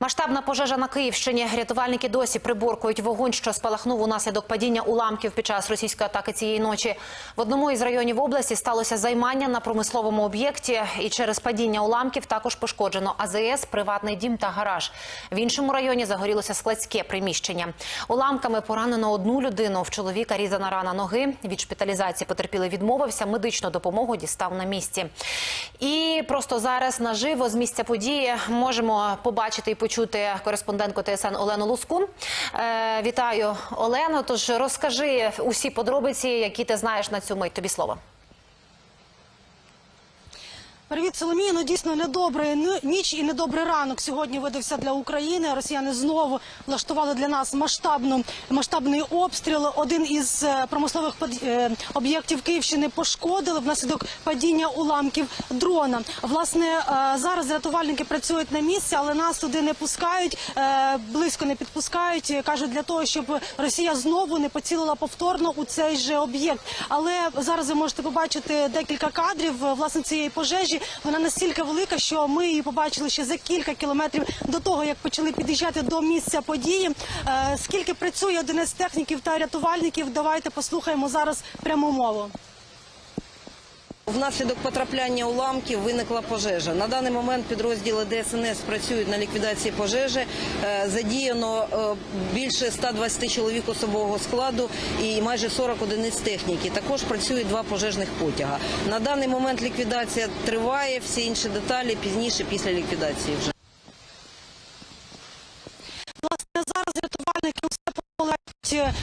Масштабна пожежа на Київщині. Рятувальники досі приборкують вогонь, що спалахнув унаслідок падіння уламків під час російської атаки цієї ночі. В одному із районів області сталося займання на промисловому об'єкті, і через падіння уламків також пошкоджено АЗС, приватний дім та гараж. В іншому районі загорілося складське приміщення. Уламками поранено одну людину. В чоловіка різана рана ноги. Від шпиталізації потерпілий відмовився. Медичну допомогу дістав на місці. І просто зараз наживо з місця події можемо побачити і почути кореспондентку ТСН Олену Лускун. Е, вітаю, Олено. Тож розкажи усі подробиці, які ти знаєш на цю мить. Тобі слово. Привіт, Соломія. Ну дійсно недобрий ніч і недобрий ранок сьогодні видався для України. Росіяни знову влаштували для нас масштабну масштабний обстріл. Один із е, промислових под- е, об'єктів Київщини пошкодили внаслідок падіння уламків дрона. Власне, е, зараз рятувальники працюють на місці, але нас туди не пускають, близько не підпускають. кажуть для того, щоб Росія знову не поцілила повторно у цей же об'єкт. Але зараз ви можете побачити декілька кадрів власне цієї пожежі. Вона настільки велика, що ми її побачили ще за кілька кілометрів до того, як почали під'їжджати до місця події. Е, Скільки працює один із техніків та рятувальників? Давайте послухаємо зараз пряму мову. Внаслідок потрапляння уламків виникла пожежа. На даний момент підрозділи ДСНС працюють на ліквідації пожежі. Е, Задіяно е, більше 120 чоловік особового складу і майже 40 одиниць техніки. Також працюють два пожежних потяга. На даний момент ліквідація триває. Всі інші деталі пізніше після ліквідації вже.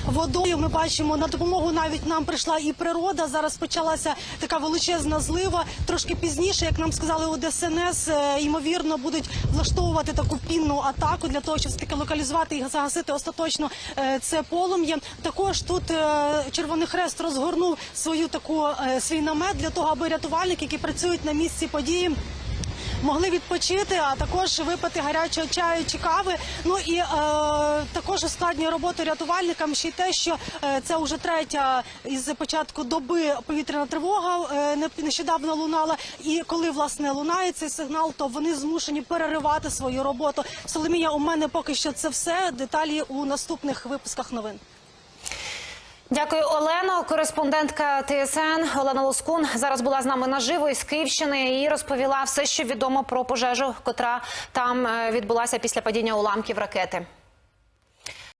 Водою. Ми бачимо на допомогу навіть нам прийшла і природа. Зараз почалася така величезна злива. Трошки пізніше, як нам сказали у ДСНС, е, ймовірно будуть влаштовувати таку пінну атаку для того, щоб все-таки локалізувати і загасити остаточно е, це полум'я. Також тут е, Червоний Хрест розгорнув свою таку свій намет для того, аби рятувальники, які працюють на місці події могли відпочити, а також випити гарячого чаю чи кави. Ну і е, також ускладнює роботу рятувальникам ще й те, що е, це вже третя із початку доби повітряна тривога е, не- нещодавно лунала. І коли власне лунає цей сигнал, то вони змушені переривати свою роботу. Соломія, у мене поки що це все. Деталі у наступних випусках новин. Дякую, Олено. Кореспондентка ТСН Олена Лоскун зараз була з нами наживо із Київщини і розповіла все, що відомо про пожежу, котра там е, відбулася після падіння уламків ракети.